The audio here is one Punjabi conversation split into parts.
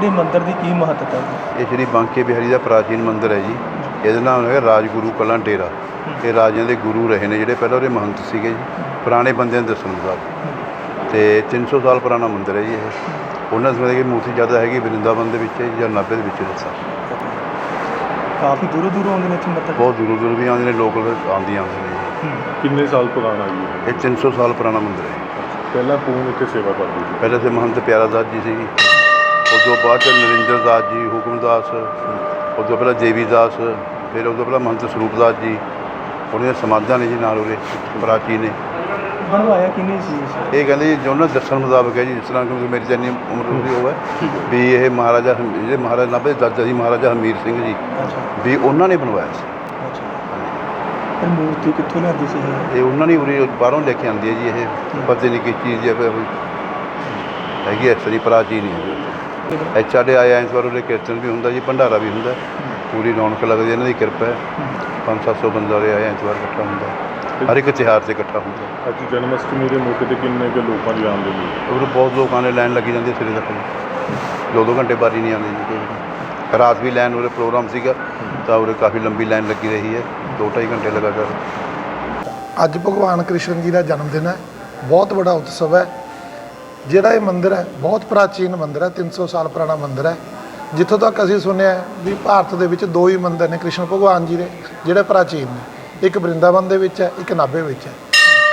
ਜਿਹੜੇ ਮੰਦਿਰ ਦੀ ਕੀ ਮਹੱਤਤਾ ਹੈ? ਇਹ ਸ਼੍ਰੀ ਬਾਂਕੇ ਬਿਹਾਰੀ ਦਾ ਪ੍ਰਾਚੀਨ ਮੰਦਿਰ ਹੈ ਜੀ। ਇਹਦਾ ਨਾਮ ਹੈਗਾ ਰਾਜਗੁਰੂ ਕਲਾਂ ਡੇਰਾ। ਇਹ ਰਾਜਿਆਂ ਦੇ ਗੁਰੂ ਰਹੇ ਨੇ ਜਿਹੜੇ ਪਹਿਲਾਂ ਉਹਦੇ ਮਹੰਤ ਸੀਗੇ ਜੀ। ਪੁਰਾਣੇ ਬੰਦਿਆਂ ਦੇ ਦੱਸਣ ਮੁਤਾਬਕ ਤੇ 300 ਸਾਲ ਪੁਰਾਣਾ ਮੰਦਿਰ ਹੈ ਜੀ ਇਹ। ਉਹਨਾਂ ਸਮੇਂ ਦੀ ਮੂਰਤੀ ਜ਼ਿਆਦਾ ਹੈਗੀ ਵਰਿੰਦਾਵਨ ਦੇ ਵਿੱਚ ਹੈ ਜਾਂ ਨਾਭੇ ਦੇ ਵਿੱਚ ਦੱਸਾਂ। ਕਾਫੀ ਦੂਰੋਂ ਦੂਰੋਂ ਆਉਂਦੇ ਨੇ ਇੱਥੇ ਮੱਥਾ ਬਹੁਤ ਦੂਰੋਂ ਦੂਰੋਂ ਵੀ ਆਉਂਦੇ ਨੇ ਲੋਕ ਆਉਂਦੀਆਂ ਆਉਂਦੇ ਨੇ ਜੀ। ਕਿੰਨੇ ਸਾਲ ਪੁਰਾਣਾ ਜੀ ਇਹ? ਇਹ 300 ਸਾਲ ਪੁਰਾਣਾ ਮੰਦਿਰ ਹੈ। ਪਹਿਲਾਂ ਕੌਣ ਇੱਥੇ ਸੇਵਾ ਕਰਦੇ ਸੀ? ਪਹਿਲੇ ਤੇ ਮਹੰਤ ਪਿਆਰਾ ਦਾਸ ਜੀ ਸੀ ਉਸ ਤੋਂ ਬਾਅਦ ਚ ਨਰਿੰਦਰ ਦਾਸ ਜੀ ਹੁਕਮਦਾਸ ਉਸ ਤੋਂ ਪਹਿਲਾਂ ਦੇਵੀ ਦਾਸ ਫਿਰ ਉਸ ਤੋਂ ਪਹਿਲਾਂ ਮਹੰਤ ਸਰੂਪ ਦਾਸ ਜੀ ਉਹਨਾਂ ਦੀਆਂ ਸਮਾਧਾਂ ਨੇ ਜੀ ਨਾਲ ਉਹਦੇ ਪ੍ਰਾਚੀਨ ਨੇ। ਬਣਵਾਇਆ ਕਿਨੇ ਸੀ ਇਹ? ਕਹਿੰਦੇ ਜੀ ਜੋ ਦੇ ਦੱਸਣ ਮੁਤਾਬਕ ਹੈ ਜੀ ਜਿਸ ਤਰ੍ਹਾਂ ਕਿ ਮੇਰੀ ਤਾਂ ਇੰਨੀ ਉਮਰ ਹੁੰਦੀ ਹੋਵੇ ਵੀ ਇਹ ਮਹਾਰਾਜਾ ਹਮ- ਜਿਹੜੇ ਮਹਾਰਾਜਾ ਨਾਭੇ ਦੇ ਦਾਦਾ ਜੀ ਮਹਾਰਾਜਾ ਹਮੀਰ ਸਿੰਘ ਜੀ ਅੱਛਾ। ਵੀ ਉਹਨਾਂ ਨੇ ਬਣਵਾਇਆ ਸੀ। ਅੱਛਾ। ਫਿਰ ਮੂਰਤੀ ਕਿੱਥੋਂ ਲਿਆਂਦੀ ਸੀ ਇਹ? ਇਹ ਉਹਨਾਂ ਨੇ ਉਰੇ ਬਾਹਰੋਂ ਲੈ ਕੇ ਆਂਦੀ ਹੈ ਜੀ ਇਹ ਪਤਾ ਨਹੀਂ ਕਿਸ ਚੀਜ਼ ਦੀ ਹੈ ਫਿਰ ਹੈਗੀ ਐਸਰੀ ਪ੍ਰਾਚੀਨ ਹੀ ਹੈ। ਇਹ ਸਾਡੇ ਆਇਆ ਇਸ ਵਾਰ ਉਹਦੇ ਕੀਰਤਨ ਵੀ ਹੁੰਦਾ ਜੀ ਭੰਡਾਰਾ ਵੀ ਹੁੰਦਾ। ਪੂਰੀ ਰੌਣਕ ਲੱਗਦੀ ਹੈ, ਇਹਨਾਂ ਦੀ ਕਿਰਪਾ ਹੈ। 5-700 ਬੰਦਾ ਉਰੇ ਆਇਆ ਇਸ ਵਾਰ ਇਕੱਠਾ ਹੁੰਦਾ ਹਰ ਇੱਕ ਤਿਉਹਾਰ ਤੇ ਇਕੱਠਾ ਹੁੰਦਾ ਅੱਜ ਜਨਮ ਅਸ਼ਟਮੀ ਦੇ ਮੌਕੇ ਤੇ ਕਿੰਨੇ ਕੁ ਲੋਕਾਂ ਦੀ ਆਮਦ ਹੋਈ? ਉਰੇ ਬਹੁਤ ਲੋਕਾਂ ਨੇ ਲਾਈਨ ਲੱਗੀ ਜਾਂਦੀ ਹੈ ਸਿਰੇ ਤੱਕ। ਜੀ ਦੋ ਦੋ ਘੰਟੇ ਬਾਰੀ ਨਹੀਂ ਆਉਂਦੀ ਜੀ। ਰਾਤ ਵੀ ਲਾਈਨ ਉਰੇ ਪ੍ਰੋਗਰਾਮ ਸੀਗਾ ਤਾਂ ਉਰੇ ਕਾਫੀ ਲੰਬੀ ਲਾਈਨ ਲੱਗੀ ਰਹੀ ਹੈ। ਦੋ ਢਾਈ ਘੰਟੇ ਲਗਾਤਾਰ। ਅੱਜ ਭਗਵਾਨ ਕ੍ਰਿਸ਼ਨ ਜੀ ਦਾ ਜਨਮ ਦਿਨ ਹੈ। ਬਹੁਤ ਵੱਡਾ ਉਤਸਵ ਹੈ। ਜਿਹੜਾ ਇਹ ਮੰਦਿਰ ਹੈ, ਬਹੁਤ ਪ੍ਰਾਚੀਨ ਮੰਦਿਰ ਹੈ 300 ਸਾਲ ਪੁਰਾਣਾ ਮੰਦਿਰ ਹੈ। ਜਿੱਥੋਂ ਤੱਕ ਅਸੀਂ ਸੁਣਿਆ ਵੀ ਭਾਰਤ ਦੇ ਵਿੱਚ ਦੋ ਹੀ ਮੰਦਿਰ ਨੇ, ਕ੍ਰਿਸ਼ਨ ਭਗਵਾਨ ਜੀ ਦੇ, ਜਿਹੜੇ ਪ੍ਰਾਚੀਨ ਨੇ। ਇੱਕ ਬ੍ਰਿੰਦਾਵਨ ਦੇ ਵਿੱਚ ਹੈ, ਇੱਕ ਨਾਭੇ ਵਿੱਚ ਹੈ।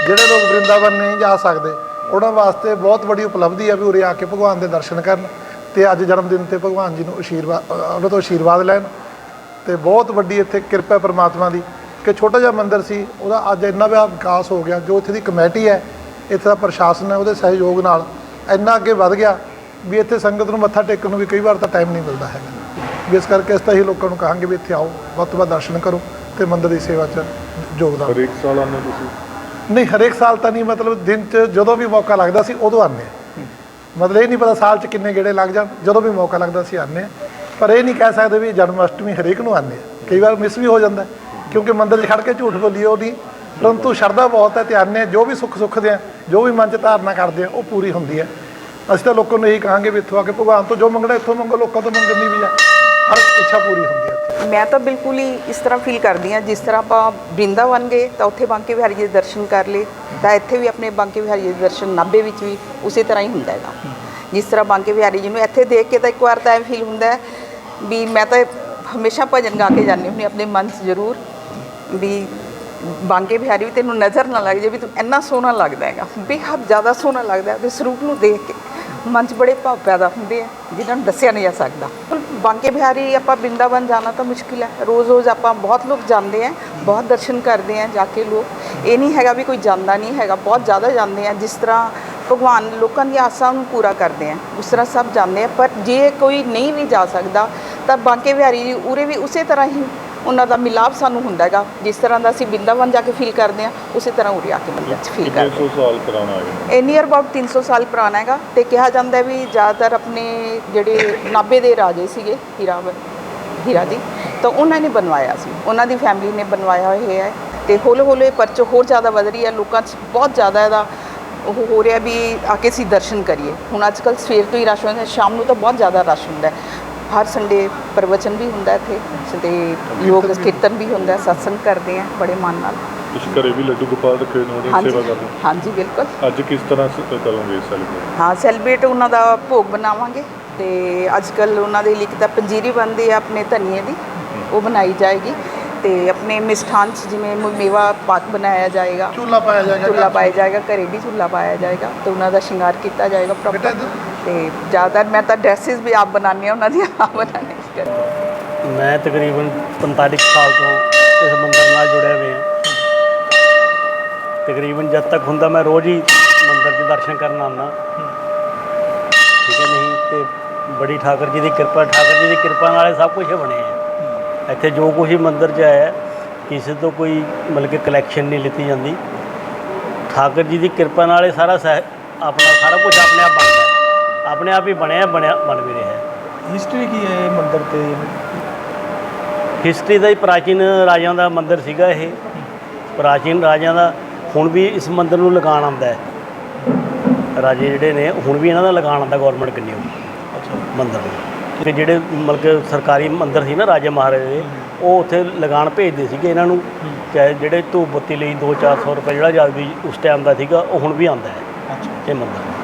ਜਿਹੜੇ ਲੋਕ ਬ੍ਰਿੰਦਾਵਨ ਨਹੀਂ ਜਾ ਸਕਦੇ, ਉਹਨਾਂ ਵਾਸਤੇ ਬਹੁਤ ਵੱਡੀ ਉਪਲਬਧੀ ਹੈ ਵੀ ਉਰੇ ਆ ਕੇ ਭਗਵਾਨ ਦੇ ਦਰਸ਼ਨ ਕਰਨ ਤੇ ਅੱਜ ਜਨਮ ਦਿਨ ਤੇ ਭਗਵਾਨ ਜੀ ਨੂੰ ਆਸ਼ੀਰਵਾਦ ਉਹਨਾਂ ਤੋਂ ਆਸ਼ੀਰਵਾਦ ਲੈਣ ਤੇ ਬਹੁਤ ਵੱਡੀ ਇੱਥੇ ਕਿਰਪਾ ਹੈ ਪ੍ਰਮਾਤਮਾ ਦੀ ਕਿ ਛੋਟਾ ਜਿਹਾ ਮੰਦਿਰ ਸੀ, ਉਹਦਾ ਅੱਜ ਇੰਨਾ ਵਿਆਹ ਵਿਕਾਸ ਹੋ ਗਿਆ, ਜੋ ਇੱਥੇ ਦੀ ਕਮੇਟੀ ਹੈ ਇੱਥੇ ਦਾ ਪ੍ਰਸ਼ਾਸਨ ਹੈ ਉਹਦੇ ਸਹਿਯੋਗ ਨਾਲ ਇੰਨਾ ਅੱਗੇ ਵੱਧ ਗਿਆ ਵੀ ਇੱਥੇ ਸੰਗਤ ਨੂੰ ਮੱਥਾ ਟੇਕਣ ਨੂੰ ਵੀ ਕਈ ਵਾਰ ਤਾਂ ਟਾਈਮ ਨਹੀਂ ਮਿਲਦਾ ਹੈਗਾ। ਵੀ ਇਸ ਕਰਕੇ ਇਸ ਤਾਂ ਹੀ ਲੋਕਾਂ ਨੂੰ ਕਹਾਂਗੇ ਵੀ ਇੱਥੇ ਆਓ ਵੱਧ ਤੋਂ ਵੱਧ ਦਰਸ਼ਨ ਕਰੋ ਤੇ ਮੰਦਿਰ ਦੀ ਸੇਵਾ 'ਚ ਯੋਗਦਾਨ ਹਰੇਕ ਸਾਲ ਆਉਂਦੇ ਤੁਸੀਂ? ਨਹੀਂ ਹਰੇਕ ਸਾਲ ਤਾਂ ਨਹੀਂ ਮਤਲਬ ਦਿਨ 'ਚ ਜਦੋਂ ਵੀ ਮੌਕਾ ਲੱਗਦਾ ਸੀ ਉਦੋਂ ਆਉਂਦੇ ਮਤਲਬ ਇਹ ਨਹੀਂ ਪਤਾ ਸਾਲ 'ਚ ਕਿੰਨੇ ਗੇੜੇ ਲੱਗ ਜਾਣ ਜਦੋਂ ਵੀ ਮੌਕਾ ਲੱਗਦਾ ਸੀ ਆਉਂਦੇ ਪਰ ਇਹ ਨਹੀਂ ਕਹਿ ਸਕਦੇ ਵੀ ਜਨਮ ਅਸ਼ਟਮੀ ਹਰੇਕ ਨੂੰ ਆਉਂਦੇ ਕਈ ਵਾਰ ਮਿਸ ਵੀ ਹੋ ਜਾਂਦਾ ਕਿਉਂਕਿ ਮੰਦਿਰ 'ਚ ਖੜ ਕੇ ਝੂਠ ਬੋਲੀਏ ਉਹ ਨਹੀਂ ਪਰੰਤੂ ਸ਼ਰਧਾ ਬਹੁਤ ਹੈ, ਧਿਆਨ ਆਉਂਦੇ ਜੋ ਵੀ ਸੁੱਖ ਸੁੱਖਦੇ ਆ ਜੋ ਵੀ ਮਨ 'ਚ ਧਾਰਨਾ ਕਰਦੇ ਆ, ਉਹ ਪੂਰੀ ਹੁੰਦੀ ਹੈ। ਅਸੀਂ ਤਾਂ ਲੋਕਾਂ ਨੂੰ ਇਹੀ ਕਹਾਂਗੇ ਵੀ ਇੱਥੋਂ ਆ ਕੇ ਭਗਵਾਨ ਤੋਂ ਜੋ ਮੰਗਣਾ, ਇੱਥੋਂ ਮੰਗੋ, ਲੋਕਾਂ ਤੋਂ ਮੰਗਣੀ ਵੀ ਆ। ਹਰ ਇੱਛਾ ਪੂਰੀ ਹੁੰਦੀ ਹੈ। ਮੈਂ ਤਾਂ ਬਿਲਕੁਲ ਹੀ ਇਸ ਤਰ੍ਹਾਂ ਫੀਲ ਕਰਦੀ ਹਾਂ, ਜਿਸ ਤਰ੍ਹਾਂ ਆਪਾਂ ਬ੍ਰਿੰਦਾਵਨ ਗਏ, ਤਾਂ ਉੱਥੇ ਬਾਂਕੇ ਵਿਹਾਰੀ ਜੀ ਦੇ ਦਰਸ਼ਨ ਕਰ ਲਏ, ਤਾਂ ਇੱਥੇ ਵੀ ਆਪਣੇ ਬਾਂਕੇ ਬਿਹਾਰੀ ਜੀ ਦੇ ਦਰਸ਼ਨ ਨਾਭੇ ਵਿੱਚ ਵੀ ਉਸੇ ਤਰ੍ਹਾਂ ਹੀ ਹੁੰਦਾ ਹੈਗਾ। ਜਿਸ ਤਰ੍ਹਾਂ ਬਾਂਕੇ ਬਿਹਾਰੀ ਜੀ ਨੂੰ ਇੱਥੇ ਦੇਖ ਕੇ ਤਾਂ ਇੱਕ ਵਾਰ ਤਾਂ ਇਹ ਫੀਲ ਹੁੰਦਾ ਹੈ ਵੀ ਮੈਂ ਤਾਂ ਹਮੇਸ਼ਾ ਭਜਨ ਗਾ ਕੇ ਜਾਂਦੀ ਹੁੰਦੀ ਆਪਣੇ ਮਨ 'ਚ ਜ਼ਰੂਰ, ਵੀ ਬਾਂਕੇ ਬਿਹਾਰੀ ਵੀ ਤੈਨੂੰ ਨਜ਼ਰ ਨਾ ਲੱਗ ਜੇ ਵੀ ਤੂੰ ਇੰਨਾ ਸੋਹਣਾ ਲੱਗਦਾ ਹੈਗਾ। ਬੇਹੱਦ ਜ਼ਿਆਦਾ ਸੋਹਣਾ ਲੱਗਦਾ ਹੈ। ਉਹਦੇ ਸਰੂਪ ਨੂੰ ਦੇਖ ਕੇ ਮਨ 'ਚ ਬੜੇ ਭਾਵ ਪੈਦਾ ਹੁੰਦੇ ਆ, ਜਿਨ੍ਹਾਂ ਨੂੰ ਦੱਸਿਆ ਨਹੀਂ ਜਾ ਸਕਦਾ। ਬਾਂਕੇ ਬਿਹਾਰੀ ਆਪਾਂ ਬ੍ਰਿੰਦਾਵਨ ਜਾਣਾ ਤਾਂ ਮੁਸ਼ਕਿਲ ਹੈ। ਰੋਜ਼-ਰੋਜ਼ ਆਪਾਂ ਬਹੁਤ ਲੋਕ ਜਾਂਦੇ ਆ, ਬਹੁਤ ਦਰਸ਼ਨ ਕਰਦੇ ਆ ਜਾ ਕੇ ਲੋਕ। ਇਹ ਨਹੀਂ ਹੈਗਾ ਵੀ ਕੋਈ ਜਾਂਦਾ ਨਹੀਂ ਹੈਗਾ, ਬਹੁਤ ਜ਼ਿਆਦਾ ਜਾਂਦੇ ਆ, ਜਿਸ ਤਰ੍ਹਾਂ ਭਗਵਾਨ ਲੋਕਾਂ ਦੀ ਆਸਾਂ ਨੂੰ ਪੂਰਾ ਕਰਦੇ ਆ। ਉਸ ਤਰ੍ਹਾਂ ਸਭ ਜਾਂਦੇ ਆ, ਪਰ ਜੇ ਕੋਈ ਨਹੀਂ ਵੀ ਜਾ ਸਕਦਾ, ਤਾਂ ਬਾਂਕੇ ਬਿਹਾਰੀ ਜੀ ਉਰੇ ਵੀ ਉਸੇ ਤਰ੍ਹਾਂ ਹੀ ਉਹਨਾਂ ਦਾ ਮਿਲਾਪ ਸਾਨੂੰ ਹੁੰਦਾ ਹੈਗਾ। ਜਿਸ ਤਰ੍ਹਾਂ ਦਾ ਅਸੀਂ ਬ੍ਰਿੰਦਾਵਨ ਜਾ ਕੇ ਫੀਲ ਕਰਦੇ ਆ ਉਸੇ ਤਰ੍ਹਾਂ ਉਰੇ ਆ ਕੇ ਮੰਦਰ 'ਚ ਫੀਲ ਕਰਦੇ ਸੌ ਸਾਲ ਪੁਰਾਣਾ ਹੈ ਇਹ ਨੀਅਰ ਅਬਾਊਟ 300 ਸਾਲ ਪੁਰਾਣਾ ਹੈਗਾ ਤੇ ਕਿਹਾ ਜਾਂਦਾ ਹੈ ਵੀ ਜ਼ਿਆਦਾਤਰ ਆਪਣੇ ਜਿਹੜੇ ਨਾਭੇ ਦੇ ਰਾਜੇ ਸੀਗੇ ਹੀਰਾਵਰ ਹੀਰਾ ਜੀ ਤਾਂ ਉਹਨਾਂ ਨੇ ਬਣਵਾਇਆ ਸੀ। ਉਹਨਾਂ ਦੀ ਫੈਮਿਲੀ ਨੇ ਬਣਵਾਇਆ ਹੋਇਆ ਹੈ ਤੇ ਹੌਲੇ ਹੌਲੇ ਪਰਚ ਹੋਰ ਜ਼ਿਆਦਾ ਵਧ ਰਹੀ ਹੈ। ਲੋਕਾਂ 'ਚ ਬਹੁਤ ਜ਼ਿਆਦਾ ਇਹਦਾ ਉਹ ਹੋ ਰਿਹਾ ਵੀ ਆ ਕੇ ਅਸੀਂ ਦਰਸ਼ਨ ਕਰੀਏ। ਹੁਣ ਅੱਜ ਕੱਲ੍ਹ ਸਵੇਰ ਤੋਂ ਹੀ ਰਸ਼ ਹੁੰਦਾ ਹੈ, ਸ਼ਾਮ ਨੂੰ ਤਾਂ ਬਹੁਤ ਜ਼ਿਆਦਾ ਰਸ਼ ਹੁੰਦਾ ਹੈ। ਹਰ ਸੰਡੇ ਪ੍ਰਵਚਨ ਵੀ ਹੁੰਦਾ ਇੱਥੇ ਤੇ ਯੋਗ ਕੀਰਤਨ ਵੀ ਹੁੰਦਾ ਸਤਸੰਗ ਕਰਦੇ ਆ ਬੜੇ ਮਨ ਨਾਲ। ਤੁਸੀਂ ਘਰੇ ਵੀ ਲੱਡੂ ਗੋਪਾਲ ਰੱਖੇ ਨੇ ਉਹਦੀ ਹਾਂਜੀ। ਸੇਵਾ ਕਰਦੇ ਹਾਂਜੀ ਬਿਲਕੁਲ। ਅੱਜ ਕਿਸ ਤਰ੍ਹਾਂ ਕਰੋਗੇ ਸੈਲੀਬ੍ਰੇਟ ਹਾਂ ਸੈਲੀਬ੍ਰੇਟ ਉਹਨਾਂ ਦਾ ਭੋਗ ਬਣਾਵਾਂਗੇ ਤੇ ਅੱਜ ਕੱਲ ਉਹਨਾਂ ਦੇ ਲਈ ਤਾਂ ਪੰਜੀਰੀ ਬਣਦੀ ਹੈ ਆਪਣੇ ਧਨੀਏ ਦੀ ਉਹ ਬਣਾਈ ਜਾਏਗੀ ਤੇ ਆਪਣੇ ਮਿਸਠਾਨ 'ਚ ਜਿਵੇਂ ਮੇਵਾ ਪਾਕ ਬਣਾਇਆ ਜਾਏਗਾ। ਚੂਲਾ ਪਾਇਆ ਜਾਏਗਾ। ਚੁੱਲਾ ਪਾਇਆ ਜਾਏਗਾ ਘਰੇ ਵੀ ਚੁੱਲਾ ਪਾਇਆ ਜਾਏਗਾ ਤੇ ਉਹਨਾਂ ਦਾ ਸ਼ਿੰਗਾਰ ਕੀਤਾ ਜਾਏਗਾ ਪ੍ਰੋਪਰ। ਤੇ ਜ਼ਿਆਦਾਤਰ ਮੈਂ ਤਾਂ ਡਰੈਸਸ ਵੀ ਆਪ ਬਣਾਉਂਦੀ ਹਾਂ, ਉਹਨਾਂ ਦੀ ਆਪ ਬਣਾਉਂਦੀ ਹਾਂ। ਮੈਂ ਤਕਰੀਬਨ 45 ਸਾਲ ਤੋਂ ਇਸ ਮੰਦਰ ਨਾਲ ਜੁੜਿਆ ਹੋਇਆ ਤਕਰੀਬਨ ਜਦ ਤੱਕ ਹੁੰਦਾ ਮੈਂ ਰੋਜ਼ ਹੀ ਮੰਦਰ ਦੇ ਦਰਸ਼ਨ ਕਰਨ ਆਉਂਦਾ। ਠੀਕ ਹੈ ਨਹੀਂ ਤੇ ਬੜੀ ਠਾਕਰ ਜੀ ਦੀ ਕਿਰਪਾ, ਠਾਕਰ ਜੀ ਦੀ ਕਿਰਪਾ ਨਾਲ ਸਭ ਕੁਝ ਬਣਿਆ ਹੈ। ਇੱਥੇ ਜੋ ਕੁਝ ਹੀ ਮੰਦਰ 'ਚ ਆਇਆ, ਕਿਸੇ ਤੋਂ ਕੋਈ ਮਤਲਬ ਕਿ ਕਲੈਕਸ਼ਨ ਨਹੀਂ ਲਿੱਤੀ ਜਾਂਦੀ। ਠਾਕਰ ਜੀ ਦੀ ਕਿਰਪਾ ਨਾਲ ਇਹ ਸਾਰਾ ਸਹਿ ਆਪਣਾ ਸਾਰਾ ਕੁਝ ਆਪਣੇ ਆਪ ਬਣਦਾ ਆਪਣੇ ਆਪ ਹੀ ਬਣਿਆ ਬਣਿਆ ਬਣ ਵੀ ਰਿਹਾ। ਹੈ ਹਿਸਟਰੀ ਕੀ ਹੈ ਇਹ ਮੰਦਿਰ ਤੇ? ਹਿਸਟਰੀ ਦਾ ਹੀ ਪ੍ਰਾਚੀਨ ਰਾਜਿਆਂ ਦਾ ਮੰਦਿਰ ਸੀਗਾ ਇਹ। ਪ੍ਰਾਚੀਨ ਰਾਜਿਆਂ ਦਾ ਹੁਣ ਵੀ ਇਸ ਮੰਦਿਰ ਨੂੰ ਲਗਾਉਣ ਆਉਂਦਾ ਹੈ। ਰਾਜੇ ਜਿਹੜੇ ਨੇ ਹੁਣ ਵੀ ਇਹਨਾਂ ਦਾ ਲਗਾਉਣ ਆਉਂਦਾ ਗਵਰਨਮੈਂਟ ਕਿੰਨੀ ਅੱਛਾ। ਮੰਦਿਰ ਨੂੰ। ਜਿਹੜੇ ਮਤਲਬ ਕਿ ਸਰਕਾਰੀ ਮੰਦਰ ਸੀ ਨਾ ਰਾਜੇ ਮਹਾਰਾਜੇ ਦੇ ਉਹ ਉੱਥੇ ਲਗਾਨ ਭੇਜਦੇ ਸੀਗੇ ਇਹਨਾਂ ਨੂੰ। ਚਾਹੇ ਜਿਹੜੇ ਧੂਪ ਬੱਤੀ ਲਈ 2-400 ਰੁਪਏ ਜਿਹੜਾ ਵੀ ਉਸ ਟਾਈਮ ਦਾ ਸੀਗਾ ਉਹ ਹੁਣ ਵੀ ਆਉਂਦਾ ਹੈ। ਅੱਛਾ। ਇਹ ਮੰਦਰ।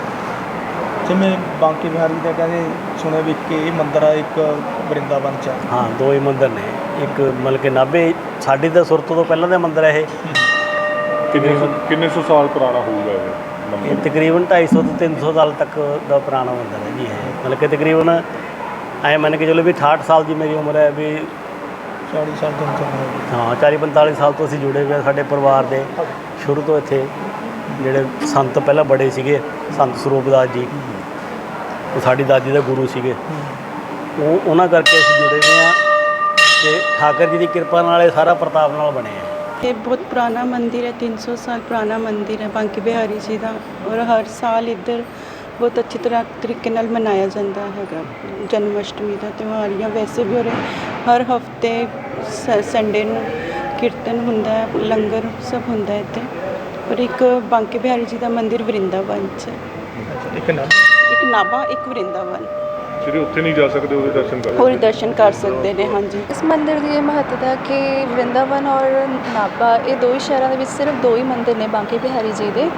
ਜਿਵੇਂ ਬਾਂਕੇ ਬਿਹਾਰੀ ਦਾ ਕਹਿੰਦੇ ਸੁਣਿਆ ਵੀ ਕਿ ਇਹ ਮੰਦਿਰ ਆ ਇੱਕ ਬ੍ਰਿੰਦਾਵਨ ਚ ਆ। ਹਾਂ ਦੋ ਹੀ ਮੰਦਰ ਨੇ। ਇੱਕ ਮਤਲਬ ਕਿ ਨਾਭੇ ਸਾਡੀ ਤਾਂ ਸੁਰਤ ਤੋਂ ਪਹਿਲਾਂ ਦਾ ਮੰਦਰ ਹੈ ਇਹ। ਕਿੰਨੇ ਸੌ- ਕਿੰਨੇ ਸੌ ਸਾਲ ਪੁਰਾਣਾ ਹੋਊਗਾ ਇਹ ਇਹ ਮੰਦਿਰ ਤਕਰੀਬਨ 250 ਤੋਂ 300 ਸਾਲ ਤੱਕ ਦਾ ਪੁਰਾਣਾ ਮੰਦਰ ਹੈ ਜੀ ਇਹ। ਮਤਲਬ ਕਿ ਤਕਰੀਬਨ ਐ ਮੰਨ ਕੇ ਚਲੋ ਵੀ 68 ਸਾਲ ਦੀ ਮੇਰੀ ਉਮਰ ਹੈ ਵੀ 40 ਸਾਲ ਤੋਂ ਚੱਲ ਰਿਹਾ ਹਾਂ 40 45 ਸਾਲ ਤੋਂ ਅਸੀਂ ਜੁੜੇ ਹੋਏ ਹਾਂ ਸਾਡੇ ਪਰਿਵਾਰ ਦੇ। ਸ਼ੁਰੂ ਤੋਂ ਇੱਥੇ ਜਿਹੜੇ ਸੰਤ ਪਹਿਲਾਂ ਬੜੇ ਸੀਗੇ ਸੰਤ ਸਰੂਪਦਾਸ ਜੀ। ਉਹ ਸਾਡੀ ਦਾਦੀ ਦੇ ਗੁਰੂ ਸੀਗੇ। ਉਹ ਉਹਨਾਂ ਕਰਕੇ ਅਸੀਂ ਜੁੜੇ ਹੋਏ ਹਾਂ ਤੇ ਠਾਕਰ ਜੀ ਦੀ ਕਿਰਪਾ ਨਾਲ ਇਹ ਸਾਰਾ ਪ੍ਰਤਾਪ ਨਾਲ ਬਣੇ ਆ। ਇਹ ਬਹੁਤ ਪੁਰਾਣਾ ਮੰਦਿਰ ਹੈ 300 ਸਾਲ ਪੁਰਾਣਾ ਮੰਦਿਰ ਹੈ ਬਾਂਕੇ ਬਿਹਾਰੀ ਜੀ ਦਾ। ਔਰ ਹਰ ਸਾਲ ਇੱਧਰ ਬਹੁਤ ਅੱਛੀ ਤਰ੍ਹਾਂ ਤਰੀਕੇ ਨਾਲ ਮਨਾਇਆ ਜਾਂਦਾ ਹੈਗਾ। ਜਨਮ ਅਸ਼ਟਮੀ ਦਾ ਤਿਉਹਾਰ ਜਾਂ ਵੈਸੇ ਵੀ ਉਰੇ ਹਰ ਹਫ਼ਤੇ ਸੰਡੇ ਨੂੰ ਕੀਰਤਨ ਹੁੰਦਾ ਹੈ ਲੰਗਰ ਸਭ ਹੁੰਦਾ ਹੈ ਇੱਥੇ। ਔਰ ਇੱਕ ਬਾਂਕੇ ਬਿਹਾਰੀ ਜੀ ਦਾ ਮੰਦਿਰ ਵਰਿੰਦਾਵਨ 'ਚ ਹੈ। ਇੱਕ ਨਾ ਇੱਕ ਨਾਭਾ ਇੱਕ ਵਰਿੰਦਾਵਨ। ਜਿਹੜੇ ਉੱਥੇ ਨਹੀਂ ਜਾ ਸਕਦੇ ਉਹਦੇ ਦਰਸ਼ਨ ਕਰ ਹੋਰ ਦਰਸ਼ਨ ਕਰ ਸਕਦੇ ਨੇ ਹਾਂਜੀ। ਇਸ ਮੰਦਿਰ ਦੀ ਇਹ ਮਹੱਤਤਾ ਕਿ ਵਰਿੰਦਾਵਨ ਔਰ ਨਾਭਾ ਇਹ ਦੋ ਹੀ ਸ਼ਹਿਰਾਂ ਦੇ ਵਿੱਚ ਸਿਰਫ ਦੋ ਹੀ ਮੰਦਿਰ ਨੇ ਬਾਂਕੇ ਬਿਹਾਰੀ ਜੀ ਦੇ।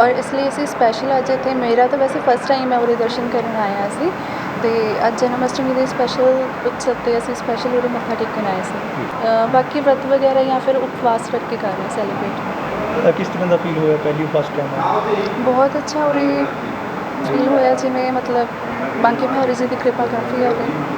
ਔਰ ਇਸ ਲਈ ਅਸੀਂ ਸਪੈਸ਼ਲ ਅੱਜ ਇੱਥੇ ਮੇਰਾ ਤਾਂ ਵੈਸੇ ਫਸਟ ਟਾਈਮ ਮੈਂ ਉਰੇ ਦਰਸ਼ਨ ਕਰਨ ਆਇਆ ਸੀ। ਤੇ ਅੱਜ ਜਨਮ ਅਸ਼ਟਮੀ ਦੇ ਸਪੈਸ਼ਲ ਉਤਸਵ ਤੇ ਅਸੀਂ ਸਪੈਸ਼ਲ ਉਰੇ ਮੱਥਾ ਟੇਕਣ ਆਏ ਸੀ। ਅ, ਬਾਕੀ ਵਰਤ ਵਗੈਰਾ ਜਾਂ ਫਿਰ ਉਪਵਾਸ ਰੱਖ ਕੇ ਕਰ ਰਹੇ ਸੈਲੀਬ੍ਰੇਟ ਕਿਸ ਤਰ੍ਹਾਂ ਦਾ ਫੀਲ ਹੋਇਆ ਪਹਿਲੀ ਫਸਟ ਟਾਈਮ ਬਹੁਤ ਅੱਛਾ ਉਰੇ ਫੀਲ ਹੋਇਆ ਜਿਵੇਂ ਮਤਲਬ ਬਾਂਕੇ ਬਿਹਾਰੀ ਜੀ ਦੀ ਕਿਰਪਾ ਕਾਫੀ ਹੋਵੇ